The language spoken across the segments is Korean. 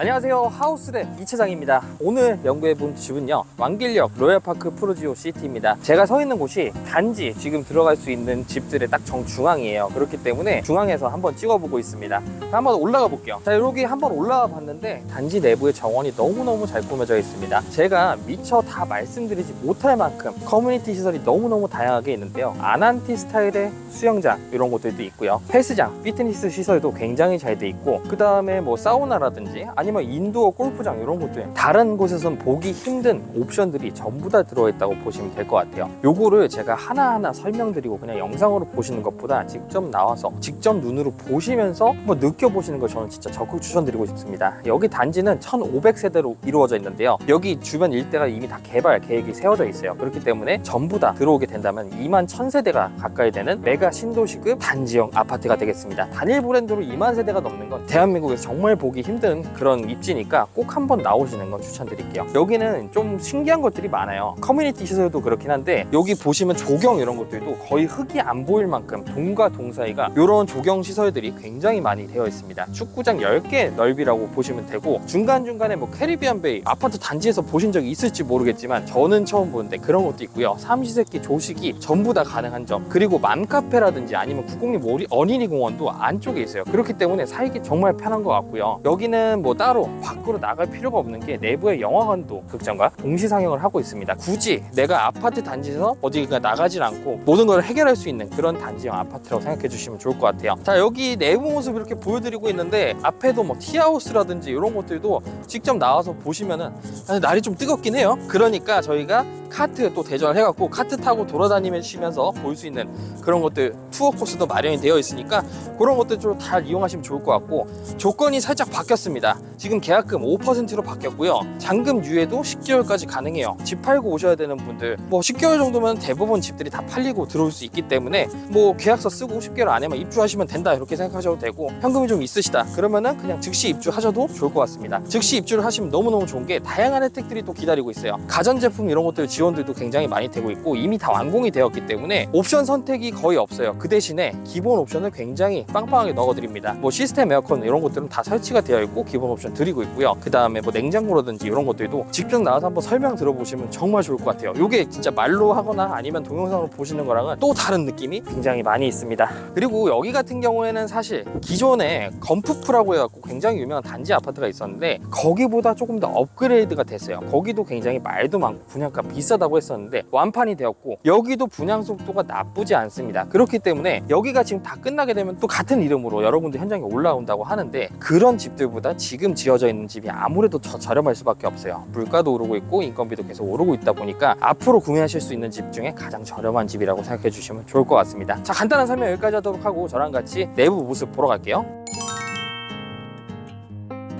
안녕하세요. 하우스랩 이채장입니다. 오늘 연구해 본 집은요. 왕길역 로얄파크 프로지오 시티입니다. 제가 서 있는 곳이 단지 지금 들어갈 수 있는 집들의 딱 정중앙이에요. 그렇기 때문에 중앙에서 한번 찍어보고 있습니다. 한번 올라가 볼게요. 자 여기 한번 올라가 봤는데 단지 내부의 정원이 너무너무 잘 꾸며져 있습니다. 제가 미처 다 말씀드리지 못할 만큼 커뮤니티 시설이 너무너무 다양하게 있는데요. 아난티 스타일의 수영장 이런 곳들도 있고요. 헬스장 피트니스 시설도 굉장히 잘 돼 있고 그 다음에 뭐 사우나라든지 아니 면 인도어 골프장 이런 것들. 다른 곳에선 보기 힘든 옵션들이 전부 다 들어있다고 보시면 될 것 같아요. 요거를 제가 하나하나 설명드리고 그냥 영상으로 보시는 것보다 직접 나와서 직접 눈으로 보시면서 뭐 느껴보시는 걸 저는 진짜 적극 추천드리고 싶습니다. 여기 단지는 1500세대로 이루어져 있는데요. 여기 주변 일대가 이미 다 개발 계획이 세워져 있어요. 그렇기 때문에 전부 다 들어오게 된다면 2만 1000세대가 가까이 되는 메가 신도시급 단지형 아파트가 되겠습니다. 단일 브랜드로 2만 세대가 넘는 건 대한민국에서 정말 보기 힘든 그런 입지니까 꼭 한번 나오시는 건 추천드릴게요. 여기는 좀 신기한 것들이 많아요. 커뮤니티 시설도 그렇긴 한데 여기 보시면 조경 이런 것들도 거의 흙이 안 보일 만큼 동과 동 사이가 이런 조경 시설들이 굉장히 많이 되어 있습니다. 축구장 10개 넓이라고 보시면 되고 중간중간에 뭐 캐리비안 베이 아파트 단지에서 보신 적이 있을지 모르겠지만 저는 처음 보는데 그런 것도 있고요. 삼시세끼 조식이 전부 다 가능한 점. 그리고 맘카페라든지 아니면 국공립 어리- 어린이 공원도 안쪽에 있어요. 그렇기 때문에 살기 정말 편한 것 같고요. 여기는 뭐 따로 밖으로 나갈 필요가 없는 게 내부에 영화관도 극장과 동시 상영을 하고 있습니다. 굳이 내가 아파트 단지에서 어디가 나가질 않고 모든 걸 해결할 수 있는 그런 단지형 아파트라고 생각해 주시면 좋을 것 같아요. 자 여기 내부 모습 이렇게 보여드리고 있는데 앞에도 뭐 티하우스라든지 이런 것들도 직접 나와서 보시면은 아, 날이 좀 뜨겁긴 해요. 그러니까 저희가 카트 또 대전을 해갖고 카트 타고 돌아다니시면서 볼 수 있는 그런 것들 투어 코스도 마련이 되어 있으니까 그런 것들 좀 잘 이용하시면 좋을 것 같고 조건이 살짝 바뀌었습니다 지금 계약금 5%로 바뀌었고요. 잔금 유예도 10개월까지 가능해요. 집 팔고 오셔야 되는 분들 뭐 10개월 정도면 대부분 집들이 다 팔리고 들어올 수 있기 때문에 뭐 계약서 쓰고 10개월 안에만 입주하시면 된다 이렇게 생각하셔도 되고 현금이 좀 있으시다 그러면은 그냥 즉시 입주하셔도 좋을 것 같습니다. 즉시 입주를 하시면 너무너무 좋은 게 다양한 혜택들이 또 기다리고 있어요. 가전제품 이런 것들 지원들도 굉장히 많이 되고 있고 이미 다 완공이 되었기 때문에 옵션 선택이 거의 없어요. 그 대신에 기본 옵션을 굉장히 빵빵하게 넣어드립니다. 뭐 시스템 에어컨 이런 것들은 다 설치가 되어 있고 기본 옵션 드리고 있고요. 그 다음에 뭐 냉장고라든지 이런 것들도 직접 나와서 한번 설명 들어보시면 정말 좋을 것 같아요. 이게 진짜 말로 하거나 아니면 동영상으로 보시는 거랑은 또 다른 느낌이 굉장히 많이 있습니다. 그리고 여기 같은 경우에는 사실 기존에 건프프라고 해갖고 굉장히 유명한 단지 아파트가 있었는데 거기보다 조금 더 업그레이드가 됐어요. 거기도 굉장히 말도 많고 분양가 비싸다고 했었는데 완판이 되었고 여기도 분양 속도가 나쁘지 않습니다. 그렇기 때문에 여기가 지금 다 끝나게 되면 또 같은 이름으로 여러분들 현장에 올라온다고 하는데 그런 집들보다 지금 지어져 있는 집이 아무래도 더 저렴할 수밖에 없어요. 물가도 오르고 있고 인건비도 계속 오르고 있다 보니까 앞으로 구매하실 수 있는 집 중에 가장 저렴한 집이라고 생각해 주시면 좋을 것 같습니다. 자 간단한 설명 여기까지 하도록 하고 저랑 같이 내부 모습 보러 갈게요.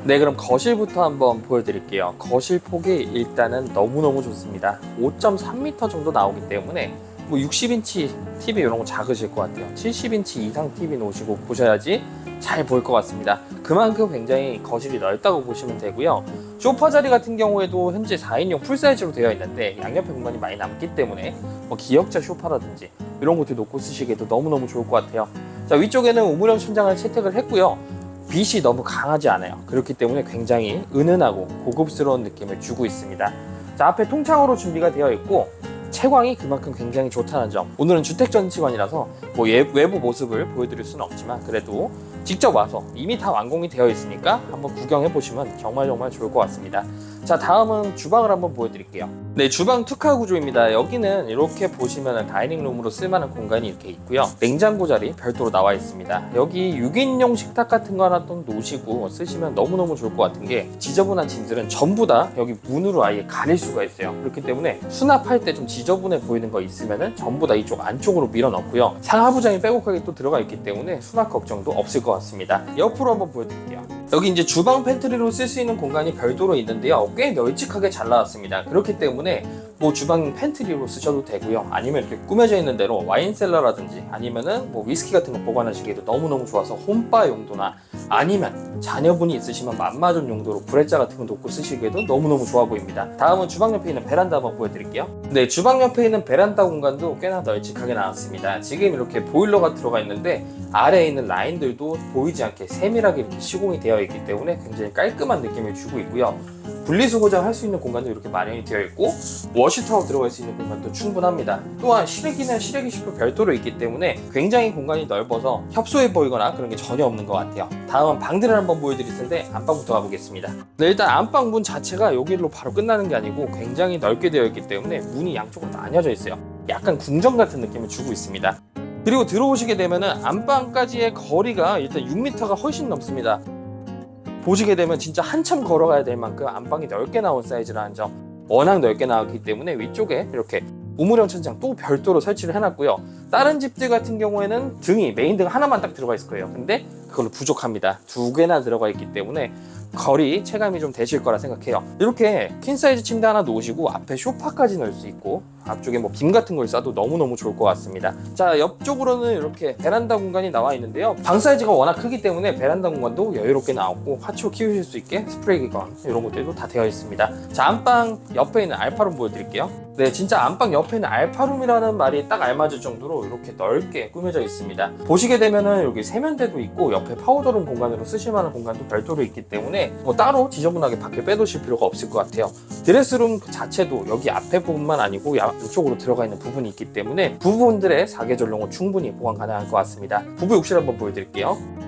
네 그럼 거실부터 한번 보여드릴게요. 거실 폭이 일단은 너무너무 좋습니다. 5.3m 정도 나오기 때문에 뭐 60인치 TV 이런 거 작으실 것 같아요. 70인치 이상 TV 놓으시고 보셔야지 잘 보일 것 같습니다 그만큼 굉장히 거실이 넓다고 보시면 되고요 소파 자리 같은 경우에도 현재 4인용 풀사이즈로 되어 있는데 양옆에 공간이 많이 남기 때문에 뭐 기역자 소파라든지 이런 것들 놓고 쓰시기에도 너무너무 좋을 것 같아요 자 위쪽에는 우물형 천장을 채택을 했고요 빛이 너무 강하지 않아요. 그렇기 때문에 굉장히 은은하고 고급스러운 느낌을 주고 있습니다. 자, 앞에 통창으로 준비가 되어 있고 채광이 그만큼 굉장히 좋다는 점. 오늘은 주택 전시관이라서 뭐 예- 외부 모습을 보여드릴 수는 없지만 그래도 직접 와서 이미 다 완공이 되어 있으니까 한번 구경해 보시면 정말 정말 좋을 것 같습니다. 자, 다음은 주방을 한번 보여드릴게요. 네, 주방 특화 구조입니다. 여기는 이렇게 보시면 다이닝룸으로 쓸만한 공간이 이렇게 있고요. 냉장고 자리 별도로 나와 있습니다. 여기 6인용 식탁 같은 거 하나 또 놓으시고 쓰시면 너무너무 좋을 것 같은 게 지저분한 짐들은 전부 다 여기 문으로 아예 가릴 수가 있어요. 그렇기 때문에 수납할 때 좀 지저분해 보이는 거 있으면은 전부 다 이쪽 안쪽으로 밀어 넣고요. 상하부장이 빼곡하게 또 들어가 있기 때문에 수납 걱정도 없을 것 같습니다. 옆으로 한번 보여드릴게요. 여기 이제 주방 팬트리로 쓸 수 있는 공간이 별도로 있는데요. 꽤 널찍하게 잘 나왔습니다. 그렇기 때문에 뭐 주방 팬트리로 쓰셔도 되고요. 아니면 이렇게 꾸며져 있는 대로 와인 셀러라든지 아니면은 뭐 위스키 같은 거 보관하시기에도 너무너무 좋아서 홈바 용도나 아니면 자녀분이 있으시면 맘마존 용도로 브레자 같은 거 놓고 쓰시기에도 너무너무 좋아 보입니다. 다음은 주방 옆에 있는 베란다 한번 보여드릴게요. 네, 주방 옆에 있는 베란다 공간도 꽤나 널찍하게 나왔습니다. 지금 이렇게 보일러가 들어가 있는데 아래에 있는 라인들도 보이지 않게 세밀하게 이렇게 시공이 되어 있기 때문에 굉장히 깔끔한 느낌을 주고 있고요. 분리수거장 할 수 있는 공간도 이렇게 마련이 되어 있고 워시타워 들어갈 수 있는 공간도 충분합니다. 또한 실외기는 실외기식도 별도로 있기 때문에 굉장히 공간이 넓어서 협소해 보이거나 그런 게 전혀 없는 것 같아요. 다음은 방들을 한번 보여드릴 텐데 안방부터 가보겠습니다. 네, 일단 안방 문 자체가 여기로 바로 끝나는 게 아니고 굉장히 넓게 되어 있기 때문에 문이 양쪽으로 나뉘어져 있어요. 약간 궁전 같은 느낌을 주고 있습니다. 그리고 들어오시게 되면은 안방까지의 거리가 일단 6m가 훨씬 넘습니다. 보시게 되면 진짜 한참 걸어가야 될 만큼 안방이 넓게 나온 사이즈라는 점 워낙 넓게 나왔기 때문에 위쪽에 이렇게 우물형 천장 또 별도로 설치를 해놨고요. 다른 집들 같은 경우에는 등이 메인 등 하나만 딱 들어가 있을 거예요. 근데 그걸로 부족합니다. 두 개나 들어가 있기 때문에 거리 체감이 좀 되실 거라 생각해요. 이렇게 퀸 사이즈 침대 하나 놓으시고 앞에 소파까지 넣을 수 있고 앞쪽에 뭐 빔 같은 걸 싸도 너무너무 좋을 것 같습니다. 자 옆쪽으로는 이렇게 베란다 공간이 나와 있는데요. 방 사이즈가 워낙 크기 때문에 베란다 공간도 여유롭게 나왔고 화초 키우실 수 있게 스프레이 기관 이런 것들도 다 되어 있습니다. 자 안방 옆에 있는 알파룸 보여드릴게요 네 진짜 안방 옆에 있는 알파룸이라는 말이 딱 알맞을 정도로 이렇게 넓게 꾸며져 있습니다 보시게 되면은 여기 세면대도 있고 옆에 파우더룸 공간으로 쓰실 만한 공간도 별도로 있기 때문에 뭐 따로 지저분하게 밖에 빼두실 필요가 없을 것 같아요 드레스룸 그 자체도 여기 앞에 부분만 아니고 양쪽으로 들어가 있는 부분이 있기 때문에 부부분들의 사계절용은 충분히 보관 가능할 것 같습니다. 부부 욕실 한번 보여드릴게요.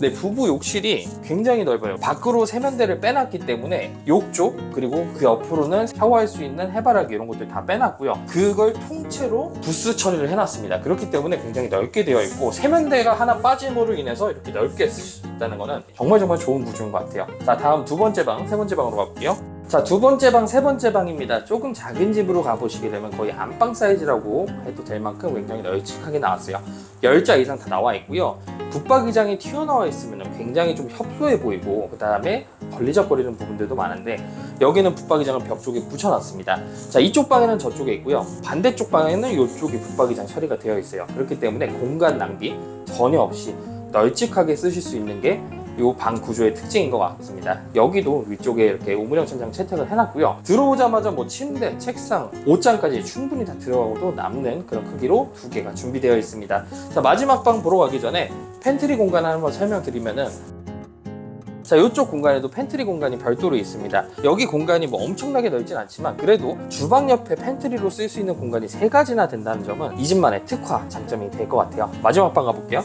네, 부부 욕실이 굉장히 넓어요. 밖으로 세면대를 빼놨기 때문에 욕조 그리고 그 옆으로는 샤워할 수 있는 해바라기 이런 것들 다 빼놨고요. 그걸 통째로 부스 처리를 해놨습니다. 그렇기 때문에 굉장히 넓게 되어 있고 세면대가 하나 빠짐으로 인해서 이렇게 넓게 쓰실 수 있다는 거는 정말 정말 좋은 구조인 것 같아요. 자, 다음 두 번째 방, 세 번째 방으로 가볼게요. 자, 두 번째 방, 세 번째 방입니다. 조금 작은 집으로 가보시게 되면 거의 안방 사이즈라고 해도 될 만큼 굉장히 널찍하게 나왔어요. 10자 이상 다 나와 있고요. 붙박이장이 튀어나와 있으면 굉장히 좀 협소해 보이고 그 다음에 걸리적거리는 부분들도 많은데 여기는 붙박이장을 벽 쪽에 붙여놨습니다. 자 이쪽 방에는 저쪽에 있고요. 반대쪽 방에는 이쪽에 붙박이장 처리가 되어 있어요. 그렇기 때문에 공간 낭비 전혀 없이 널찍하게 쓰실 수 있는 게 이 방 구조의 특징인 것 같습니다. 여기도 위쪽에 이렇게 우물형 천장 채택을 해놨고요. 들어오자마자 뭐 침대, 책상, 옷장까지 충분히 다 들어가고도 남는 그런 크기로 두 개가 준비되어 있습니다. 자 마지막 방 보러 가기 전에 팬트리 공간을 한번 설명드리면은 자 이쪽 공간에도 팬트리 공간이 별도로 있습니다 여기 공간이 뭐 엄청나게 넓진 않지만 그래도 주방 옆에 팬트리로 쓸 수 있는 공간이 세 가지나 된다는 점은 이 집만의 특화 장점이 될 것 같아요 마지막 방 가볼게요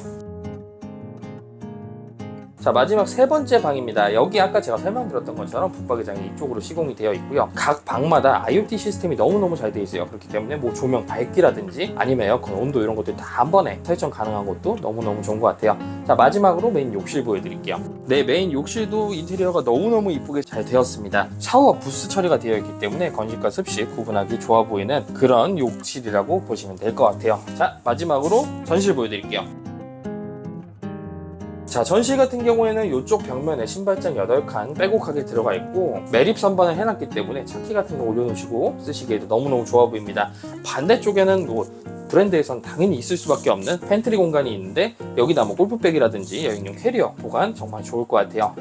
자 마지막 세 번째 방입니다. 여기 아까 제가 설명드렸던 것처럼 붙박이장이 이쪽으로 시공이 되어 있고요. 각 방마다 IoT 시스템이 너무너무 잘 되어 있어요. 그렇기 때문에 뭐 조명 밝기라든지 아니면 에어컨 온도 이런 것들 다 한 번에 설정 가능한 것도 너무너무 좋은 것 같아요. 자 마지막으로 메인 욕실 보여드릴게요. 네 메인 욕실도 인테리어가 너무너무 이쁘게 잘 되었습니다. 샤워 부스 처리가 되어 있기 때문에 건식과 습식 구분하기 좋아 보이는 그런 욕실이라고 보시면 될 것 같아요. 자 마지막으로 전실 보여드릴게요 자 전실 같은 경우에는 이쪽 벽면에 신발장 8칸 빼곡하게 들어가 있고 매립 선반을 해놨기 때문에 차키 같은 거 올려놓으시고 쓰시기에도 너무너무 좋아 보입니다. 반대쪽에는 뭐 브랜드에선 당연히 있을 수밖에 없는 팬트리 공간이 있는데 여기다 뭐 골프백이라든지 여행용 캐리어 보관 정말 좋을 것 같아요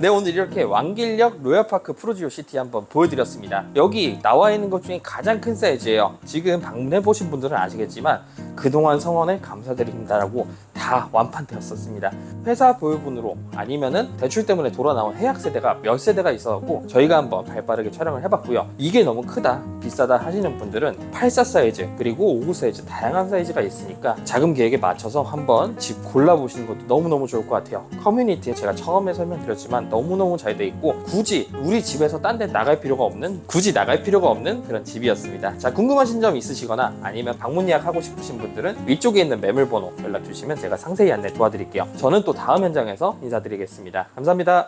네 오늘 이렇게 왕길역 로얄파크 프로지오 시티 한번 보여드렸습니다. 여기 나와 있는 것 중에 가장 큰 사이즈예요. 지금 방문해 보신 분들은 아시겠지만 그동안 성원에 감사드립니다라고 다 완판되었었습니다. 회사 보유분으로 아니면은 대출 때문에 돌아 나온 해약 세대가 몇 세대가 있어갖고 저희가 한번 발빠르게 촬영을 해봤고요. 이게 너무 크다 비싸다 하시는 분들은 84 사이즈 그리고 59 사이즈 다양한 사이즈가 있으니까 자금 계획에 맞춰서 한번 집 골라보시는 것도 너무너무 좋을 것 같아요. 커뮤니티에 제가 처음에 설명드렸지만 너무너무 잘 돼 있고 굳이 우리 집에서 딴 데 나갈 필요가 없는 굳이 나갈 필요가 없는 그런 집이었습니다. 자 궁금하신 점 있으시거나 아니면 방문 예약하고 싶으신 분들은 위쪽에 있는 매물번호 연락 주시면 제가 상세히 안내 도와드릴게요. 저는 또 다음 현장에서 인사드리겠습니다. 감사합니다